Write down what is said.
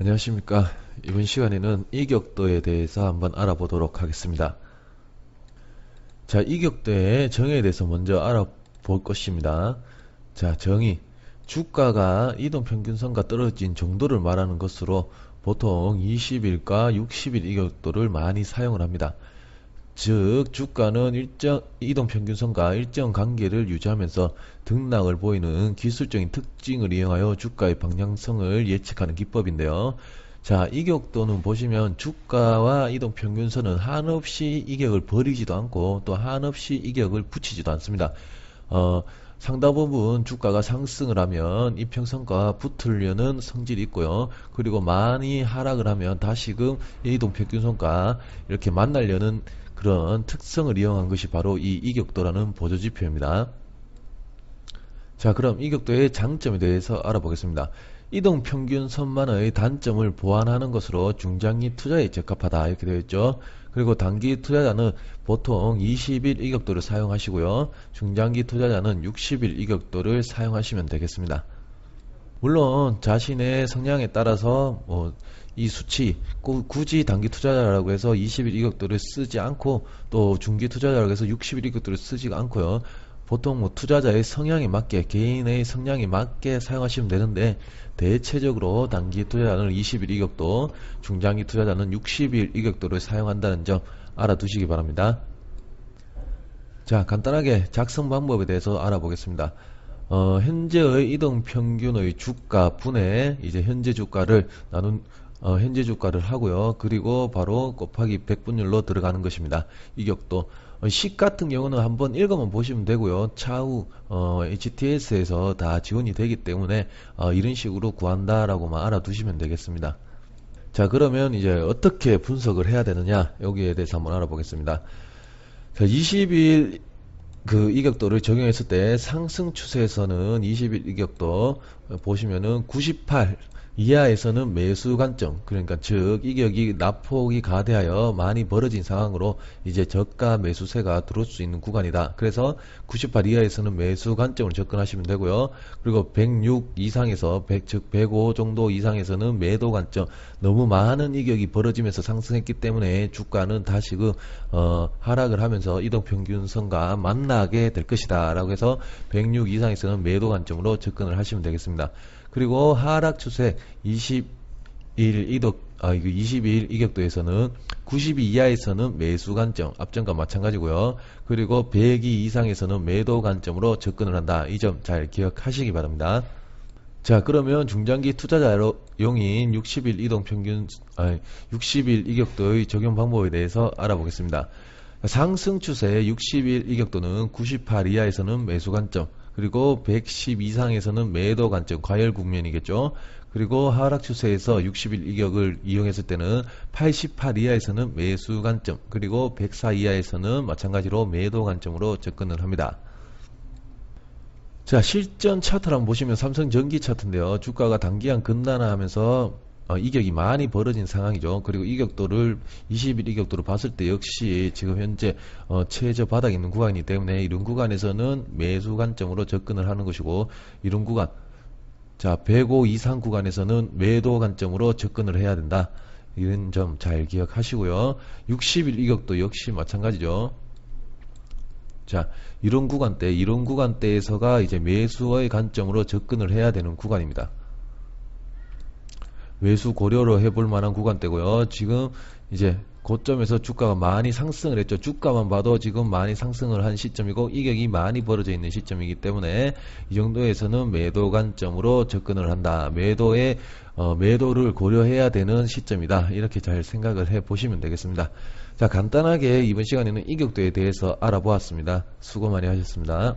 안녕하십니까. 이번 시간에는 이격도에 대해서 한번 알아보도록 하겠습니다. 자, 이격도의 정의에 대해서 먼저 알아볼 것입니다. 자, 정의. 주가가 이동평균선과 떨어진 정도를 말하는 것으로 보통 20일과 60일 이격도를 많이 사용을 합니다. 즉 주가는 일정 이동 평균선과 일정 관계를 유지하면서 등락을 보이는 기술적인 특징을 이용하여 주가의 방향성을 예측하는 기법인데요. 자, 이격도는 보시면 주가와 이동 평균선은 한없이 이격을 버리지도 않고 또 한없이 이격을 붙이지도 않습니다. 어, 상당 부분 주가가 상승을 하면 이평선과 붙으려는 성질이 있고요. 그리고 많이 하락을 하면 다시금 이동 평균선과 이렇게 만나려는 그런 특성을 이용한 것이 바로 이 이격도라는 보조지표입니다. 자 그럼 이격도의 장점에 대해서 알아보겠습니다. 이동 평균 선만의 단점을 보완하는 것으로 중장기 투자에 적합하다 이렇게 되어 있죠. 그리고 단기 투자자는 보통 20일 이격도를 사용하시고요. 중장기 투자자는 60일 이격도를 사용하시면 되겠습니다. 물론 자신의 성향에 따라서 뭐 이 수치 굳이 단기 투자자라고 해서 20일 이격도를 쓰지 않고 또 중기 투자자라고 해서 60일 이격도를 쓰지 않고요. 보통 뭐 투자자의 성향에 맞게 개인의 성향에 맞게 사용하시면 되는데 대체적으로 단기 투자자는 20일 이격도 중장기 투자자는 60일 이격도를 사용한다는 점 알아두시기 바랍니다. 자 간단하게 작성 방법에 대해서 알아보겠습니다. 어, 현재의 이동 평균의 주가 분의 이제 현재 주가를 나눈 어, 현재 주가를 하고요. 그리고 바로 곱하기 100분율로 들어가는 것입니다. 이격도 어, 식 같은 경우는 한번 읽어만 보시면 되고요. 차후 어, HTS에서 다 지원이 되기 때문에 어, 이런 식으로 구한다라고만 알아두시면 되겠습니다. 자 그러면 이제 어떻게 분석을 해야 되느냐 여기에 대해서 한번 알아보겠습니다. 자, 20일 그 이격도를 적용했을 때 상승 추세에서는 20일 이격도 보시면은 98 이하에서는 매수 관점 그러니까 즉 이격이 낙폭이 가대하여 많이 벌어진 상황으로 이제 저가 매수세가 들어올 수 있는 구간이다. 그래서 98 이하에서는 매수 관점을 접근하시면 되고요. 그리고 106 이상에서 100, 즉 105 정도 이상에서는 매도 관점 너무 많은 이격이 벌어지면서 상승했기 때문에 주가는 다시 그 어, 하락을 하면서 이동평균선과 만나 게 될 것이다. 라고 해서 106 이상에서는 매도 관점으로 접근을 하시면 되겠습니다. 그리고 하락 추세 20일 이덕 아, 이거 22일 이격도에서는 92 이하에서는 매수 관점, 앞전과 마찬가지고요. 그리고 102 이상에서는 매도 관점으로 접근을 한다. 이 점 잘 기억하시기 바랍니다. 자, 그러면 중장기 투자자용인 60일 이동 평균, 아, 60일 이격도의 적용 방법에 대해서 알아보겠습니다. 상승 추세 60일 이격도는 98 이하에서는 매수 관점, 그리고 110 이상에서는 매도 관점 과열 국면이겠죠. 그리고 하락 추세에서 60일 이격을 이용했을 때는 88 이하에서는 매수 관점 그리고 104 이하에서는 마찬가지로 매도 관점으로 접근을 합니다. 자 실전 차트를 한번 보시면 삼성전기 차트인데요. 주가가 단기간 급난하면서 어, 이격이 많이 벌어진 상황이죠. 그리고 이격도를 20일 이격도를 봤을 때 역시 지금 현재 어, 최저 바닥에 있는 구간이기 때문에 이런 구간에서는 매수 관점으로 접근을 하는 것이고 이런 구간 자 105 이상 구간에서는 매도 관점으로 접근을 해야 된다. 이런 점 잘 기억하시고요. 60일 이격도 역시 마찬가지죠. 자, 이런 구간대, 이런 구간대에서가 이제 매수의 관점으로 접근을 해야 되는 구간입니다. 매수 고려로 해볼 만한 구간대고요. 지금 이제 고점에서 주가가 많이 상승을 했죠. 주가만 봐도 지금 많이 상승을 한 시점이고 이격이 많이 벌어져 있는 시점이기 때문에 이 정도에서는 매도 관점으로 접근을 한다. 매도의 어, 매도를 고려해야 되는 시점이다. 이렇게 잘 생각을 해 보시면 되겠습니다. 자, 간단하게 이번 시간에는 이격도에 대해서 알아보았습니다. 수고 많이 하셨습니다.